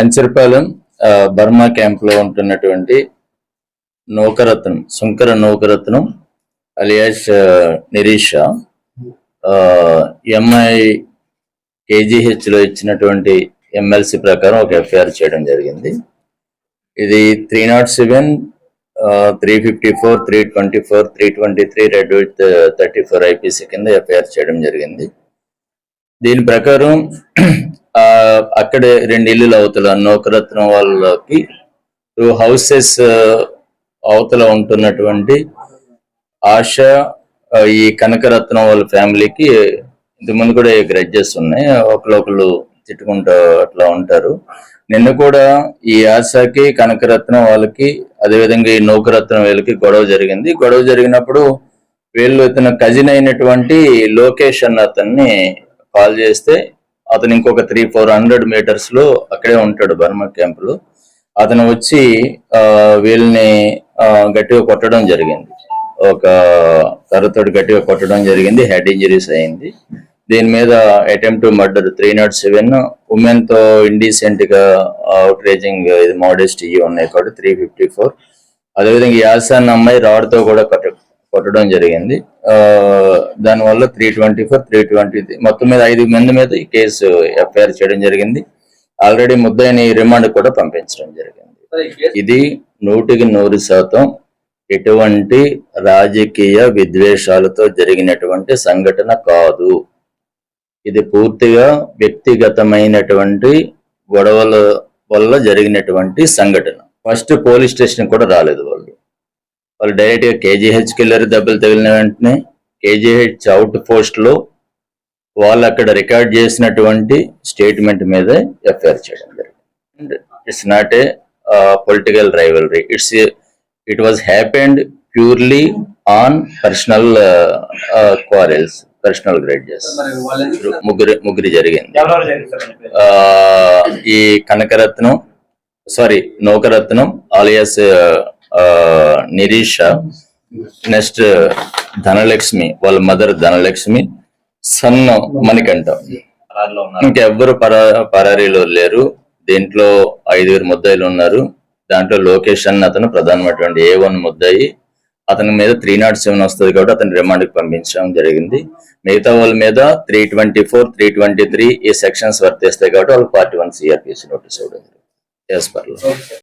Kancharapalem Burma క్యాంప్లో ఉంటున్నటువంటి Naukaratnam Shankara Naukaratnam alias Nirisha MI కేజీహెచ్లో ఇచ్చినటువంటి ఎమ్మెల్సీ ప్రకారం ఒక ఎఫ్ఐఆర్ చేయడం జరిగింది. ఇది three not seven three fifty four three twenty four three twenty three read with thirty four IPC కింద ఎఫ్ఐఆర్ చేయడం జరిగింది. దీని ప్రకారం అక్కడే రెండు ఇల్లులు అవతల నౌకరత్నం వాళ్ళకి టూ హౌసెస్ అవతల ఉంటున్నటువంటి ఆశ ఈ కనకరత్నం వాళ్ళ ఫ్యామిలీకి ఇంతకుముందు కూడా గ్రడ్జెస్ ఉన్నాయి ఒకళ్ళొకళ్ళు తిట్టుకుంటూ అట్లా ఉంటారు. నిన్న కూడా ఈ ఆశకి కనకరత్నం వాళ్ళకి అదేవిధంగా ఈ నౌకరత్నం వీళ్ళకి గొడవ జరిగింది. గొడవ జరిగినప్పుడు వీళ్ళు ఇతను కజిన్ అయినటువంటి లోకేష్ అన్న అతన్ని కాల్ చేస్తే అతను ఇంకొక త్రీ ఫోర్ హండ్రెడ్ మీటర్స్లో అక్కడే ఉంటాడు బర్మా క్యాంప్లో అతను వచ్చి ఆ, వీళ్ళని గట్టిగా కొట్టడం జరిగింది. ఒక కర్రతోటి గట్టిగా కొట్టడం జరిగింది హెడ్ ఇంజరీస్ అయింది. దీని మీద attempt murder three not seven ఉమెన్తో ఇండీసెంట్గా అవుట్ రేజింగ్ ఇది మోడెస్ట్ ఇవి ఉన్నాయి కాబట్టి త్రీ ఫిఫ్టీ ఫోర్ అదేవిధంగా యాసన్ అమ్మాయి రాడ్తో కూడా కొట్ట కొట్టడం జరిగింది. ఆ, దానివల్ల three twenty four three twenty మొత్తం మీద ఐదు మంది మీద ఈ కేసు ఎఫ్ఐఆర్ చేయడం జరిగింది. ఆల్రెడీ ముద్దాయిని రిమాండ్ కూడా పంపించడం జరిగింది. ఇది నూటికి నూరు శాతం ఎటువంటి రాజకీయ విద్వేషాలతో జరిగినటువంటి సంఘటన కాదు. ఇది పూర్తిగా వ్యక్తిగతమైనటువంటి గొడవల వల్ల జరిగినటువంటి సంఘటన. ఫస్ట్ పోలీస్ స్టేషన్ కూడా రాలేదు వాళ్ళు. వాళ్ళు డైరెక్ట్గా కేజీహెచ్కి వెళ్ళారు దెబ్బలు తగిలిన వెంటనే కేజీహెచ్ అవుట్ పోస్ట్లో వాళ్ళు అక్కడ రికార్డ్ చేసినటువంటి స్టేట్మెంట్ మీద ఎఫ్ఐఆర్ చేయడం జరిగింది. It's not a political rivalry it's it was happened purely on personal quarrels personal grudges ముగ్గురు ముగ్గురు జరిగింది. ఆ, ఈ Kanakaratnam sorry Naukaratnam alias Nirisha next Dhanalakshmi వాళ్ళ మదర్ ధనలక్ష్మి సన్ మణికంఠ. ఇంకెవ్వరు పరా పరారీలో లేరు. దీంట్లో ఐదుగురు ముద్దాయిలు ఉన్నారు. దాంట్లో లోకేష్ అన్న అతను ప్రధానమైనటువంటి ఏ వన్ ముద్దాయి. అతని మీద త్రీ నాట్ సెవెన్ వస్తుంది కాబట్టి అతని రిమాండ్కి పంపించడం జరిగింది. మిగతా వాళ్ళ మీద three twenty four three twenty three ఈ సెక్షన్స్ వర్తిస్తాయి కాబట్టి వాళ్ళు పార్టీ వన్ సిఆర్పిసి నోటీస్ ఇవ్వడం జరిగింది. పర్లేదు. ఓకే